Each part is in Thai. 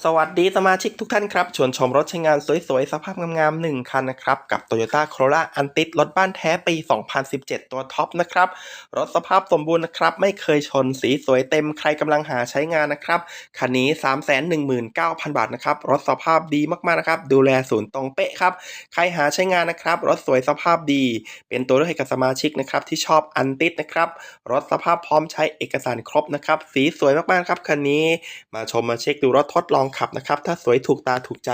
สวัสดีสมาชิกทุกท่านครับ ชวนชมรถใช้งานสวยๆ สภาพงามๆ 1 คันนะครับ กับ Toyota Corolla a n t i รถบ้านแท้ปี 2017 ตัวท็อปนะครับ รถสภาพสมบูรณ์นะครับ ไม่เคยชนสีสวยเต็มใครกำลังหาใช้งานนะครับ คันนี้ 319,000 บาทนะครับ รถสภาพดีมากๆ นะครับ ดูแลศูนย์ตรงเป๊ะครับ ใครหาใช้งานนะครับ รถสวยสภาพดี เป็นตัวเลือกให้กับสมาชิกนะครับที่ชอบอันติดนะครับ รถสภาพพร้อมใช้เอกสารครบนะครับ สีสวยมากๆ ครับคันนี้ มาชมมาเช็คดูรถทดลององขับนะครับ ถ้าสวยถูกตาถูกใจ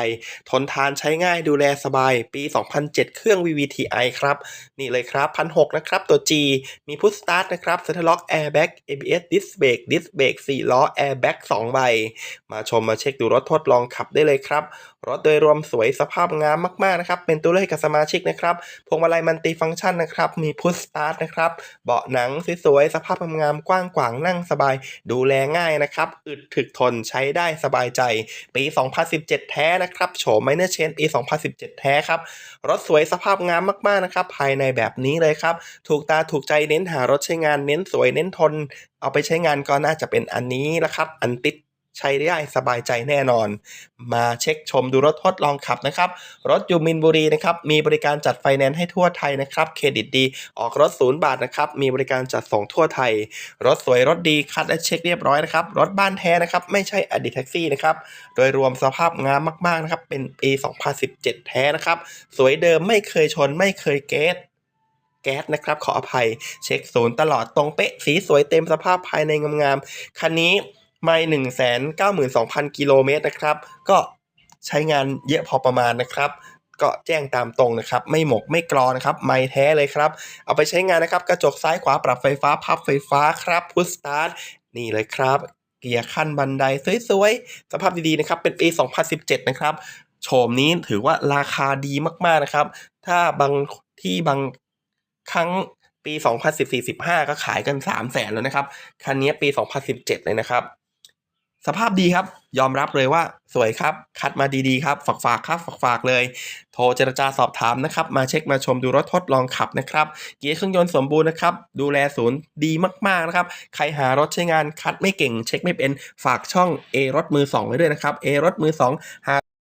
ทนทานใช้ง่ายดูแลสบาย ปี 2007 เครื่อง VVTi ครับ นี่เลยครับพันหนะครับ ตัว G มีพุทสตาร์ทนะครับเซ็นทรัลล็อกแอร์แบ็ก ABS ดิสเบรกดิสเบรก4ล้อแอร์แบ็ก2ใบ มาชมมาเช็คดูรถทดลองขับได้เลยครับ รถโดยรวมสวยสภาพงามมากๆนะครับเป็นตัวเลือกให้กับสมาชิกนะครับพวงมาลัยมันติฟังก์ชันนะครับมีพุทสตาร์ทนะครับเบาะหนังสวยๆสภาพงามกว้างขวางนั่งสบาย ดูแลง่ายนะครับ อึดถึกทนใช้ได้สบายใจปี 2017 แท้นะครับโฉมไมเนอร์เชนปี 2017 แท้ครับ รถสวยสภาพงามมากๆนะครับ ภายในแบบนี้เลยครับ ถูกตาถูกใจเน้นหารถใช้งานเน้นสวยเน้นทน เอาไปใช้งานก็น่าจะเป็นอันนี้ละครับ อันติด ใช้ได้สบายใจแน่นอน มาเช็คชมดูรถทดลองขับนะครับ รถอยู่มินบุรีนะครับ มีบริการจัดไฟแนนซ์ให้ทั่วไทยนะครับ เครดิตดี ออกรถศูนย์บาทนะครับ มีบริการจัดส่งทั่วไทย รถสวยรถดี คัดและเช็คเรียบร้อยนะครับ รถบ้านแท้นะครับ ไม่ใช่อดีตแท็กซี่นะครับ โดยรวมสภาพงามมากๆนะครับ เป็นปี 2017 แท้นะครับ สวยเดิมไม่เคยชน ไม่เคยเกตแก๊สนะครับขออภัย เช็คศูนย์ตลอดตรงเป๊ะสีสวยเต็มสภาพภายในงามๆคันนี้ ไม่หนึ่งแสนเก้าหมื่นสองพันกิโลเมตรนะครับ ก็ใช้งานเยอะพอประมาณนะครับก็แจ้งตามตรงนะครับ ไม่หมกไม่กรอนะครับ ไม่แท้เลยครับ เอาไปใช้งานนะครับ กระจกซ้ายขวาปรับไฟฟ้า พับไฟฟ้าครับพุชสตาร์ทนี่เลยครับ เกียร์ขั้นบันไดสวยๆ สภาพดีๆนะครับ เป็นปี 2017 นะครับ โฉมนี้ถือว่าราคาดีมากๆนะครับ ถ้าบางที่บางครั้งปี 2014-15 ก็ขายกัน 3 0 0แสนแล้วนะครับ คันนี้ปี 2017 เลยนะครับ สภาพดีครับ ยอมรับเลยว่าสวยครับ คัดมาดีๆครับ ฝากฝากๆครับฝากฝากๆเลย โทรเจรจาสอบถามนะครับ มาเช็คมาชมดูรถทดลองขับนะครับ เกียร์เครื่องยนต์สมบูรณ์นะครับ ดูแลศูนย์ดีมากๆนะครับ ใครหารถใช้งานคัดไม่เก่ง เช็คไม่เป็น ฝากช่อง A รถมือ 2 ไว้ด้วยนะครับ A รถมือ 2 หา